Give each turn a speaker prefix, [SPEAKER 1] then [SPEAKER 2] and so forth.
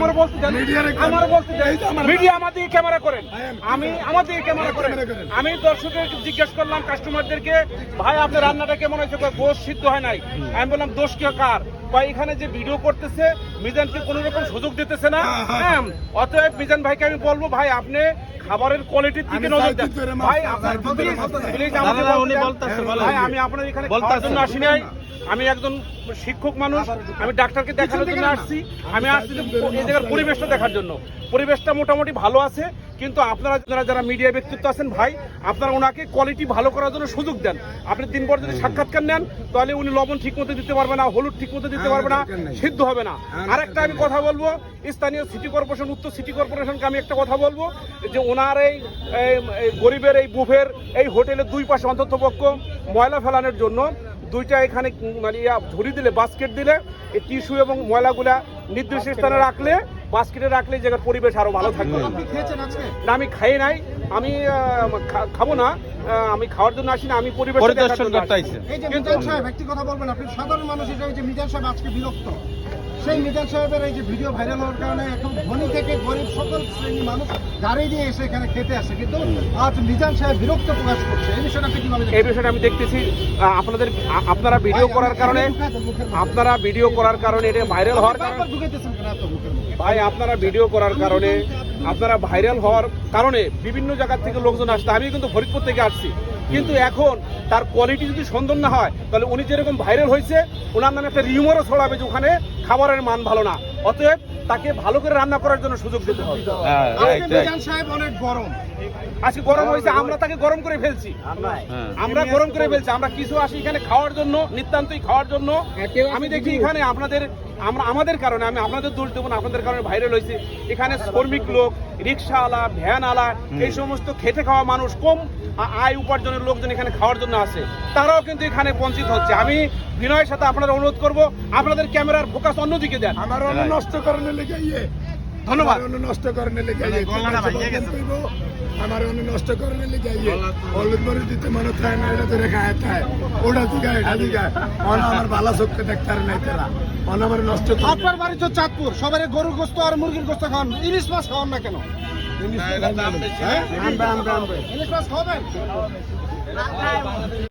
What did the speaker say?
[SPEAKER 1] আমার বলতে দেন। আমার বলতে দেন। মিডিয়া আমার দিকে ক্যামেরা করেন।
[SPEAKER 2] হ্যাঁ,
[SPEAKER 1] আমি আমার দিকে ক্যামেরা করেন। আমি দর্শকের জিজ্ঞেস করলাম কাস্টমারদেরকে ভাই আপনার রান্নাটা কেমন হয়েছে? কয়, গোশ সিদ্ধ হয় নাই। আমি বললাম দোষ কে কার? ভাই এখানে যে ভিডিও করতেছে মিজানকে কোনো রকম সুযোগ দিতেছে না।
[SPEAKER 2] হ্যাঁ, হ্যাঁ।
[SPEAKER 1] হ্যাঁ অতএব মিজান ভাইকে আমি বলব ভাই আপনি খাবারের কোয়ালিটির দিকে নজর দেন। ভাই আপনার প্লিজ আমাকে
[SPEAKER 3] উনি বলতাছে,
[SPEAKER 1] ভাই আমি আপনার এখানে খাওয়ার জন্য আসি নাই। আমি একজন শিক্ষক মানুষ আমি ডাক্তারকে দেখানোর জন্য আসছি। আমি আসছি যে এই জায়গার পরিবেশটা দেখার জন্য। পরিবেশটা মোটামুটি ভালো আছে কিন্তু আপনারা যারা যারা মিডিয়া ব্যক্তিত্ব আছেন ভাই আপনারা ওনাকে কোয়ালিটি ভালো করার জন্য সুযোগ দেন। আপনি দিন পর যদি সাক্ষাৎকার নেন তাহলে উনি লবণ ঠিক মতো দিতে পারবে না হলুদ ঠিক মতো দিতে পারবে না সিদ্ধ হবে না।
[SPEAKER 2] আমার
[SPEAKER 1] আরেকটা আমি কথা বলব স্থানীয় সিটি কর্পোরেশন উত্তর সিটি কর্পোরেশনকে আমি একটা কথা বলব যে ওনার এই গরিবের এই বুফের এই হোটেলের দুই পাশে অন্তত পক্ষ ময়লা ফেলানোর জন্য দুইটা এখানে মানে ইয়া ঝুড়ি দিলে বাস্কেট দিলে এই টিস্যু এবং ময়লাগুলা নির্দিষ্ট স্থানে রাখলে বাস্কেটে রাখলে জায়গার পরিবেশ আরও ভালো থাকবে।
[SPEAKER 4] আপনি খেয়েছেন
[SPEAKER 1] না আমি খাই নাই। আমি খাব না। আমি খাওয়ার জন্য আসি না আমি পরিবেশ
[SPEAKER 3] পরিদর্শন করতে আইছেন।
[SPEAKER 4] এই যে
[SPEAKER 1] কিন্তু-
[SPEAKER 4] মিজান সাহেব একটি কথা বলবেন আপনি সাধারণ মানুষ এটা যে মিজান সাহেব আজকে বিরক্ত। সেই মিজান সাহেবের এই যে ভিডিও ভাইরাল হওয়ার কারণে এখন ধনী থেকে গরিব সকল শ্রেণি মানুষ গাড়ি দিয়ে এসে এখানে খেতে আসে। কিন্তু আজ মিজান সাহেব বিরক্ত প্রকাশ করছে। এই বিষয়টা আপনি কীভাবে
[SPEAKER 1] এই বিষয়টা আমি দেখতেছি। আপনাদের আপনারা ভিডিও করার কারণে আপনারা ভিডিও করার কারণে এটা ভাইরাল হওয়ার কারণে? ভাই আপনারা ভিডিও করার কারণে আপনারা ভাইরাল হওয়ার কারণে বিভিন্ন জায়গা থেকে লোকজন আসছে। আমি কিন্তু ফরিদপুর থেকে আসছি। কিন্তু এখন তার কোয়ালিটি যদি সুন্দর না হয় তাহলে উনি যেরকম ভাইরাল হয়েছে ওনার নামে একটা রিউমারও ছড়াবে যে ওখানে খাবারের মান ভালো না। অতএব তাকে ভালো করে রান্না করার জন্য সুযোগ দিতে হবে।
[SPEAKER 3] হ্যাঁ
[SPEAKER 4] সাহেব অনেক গরম।
[SPEAKER 1] আজকে গরম হয়েছে আমরা তাকে গরম করে ফেলছি।
[SPEAKER 3] হ্যাঁ।
[SPEAKER 1] আমরা গরম করে ফেলছি আমরা কিছু আসি এখানে খাওয়ার জন্য নিতান্তই খাওয়ার জন্য। আমি দেখি এখানে আপনাদের আমরা আমাদের কারণে আমি আপনাদের দোষ দেবো না আপনাদের কারণে ভাইরাল হয়েছে। এখানে শ্রমিক লোক রিক্সাওয়ালা ভ্যানওয়ালা এই সমস্ত খেটে খাওয়া মানুষ কম আয় উপার্জনের লোকজন এখানে খাওয়ার জন্য আসে তারাও কিন্তু এখানে বঞ্চিত হচ্ছে। আমি বিনয়ের সাথে আপনারা অনুরোধ করব আপনাদের ক্যামেরার ফোকাস অন্যদিকে দেন।
[SPEAKER 2] আমার অন্য নষ্ট করার লেগে ইয়ে।
[SPEAKER 1] ধন্যবাদ।
[SPEAKER 2] অন্য নষ্ট করার লেগে ইয়ে। আমার অন্য নষ্ট করার লেগে ইয়ে। হলুদ মরিচ দিতে মনে থাকে না এটা ধরে খায় খায় ওটা দিঘা এটা দিঘা অন আমার ভালো চোখে দেখতে আর নাই তারা। অন আমার নষ্ট করে
[SPEAKER 4] আপনার বাড়ি তো চাঁদপুর। সবাই গরুর গোস্ত আর মুরগির গোস্ত খাওয়ান। ইলিশ মাছ খাওয়ান না কেন?
[SPEAKER 2] হ্যাঁ
[SPEAKER 4] ইলিশ মাছ খাওয়াবেন?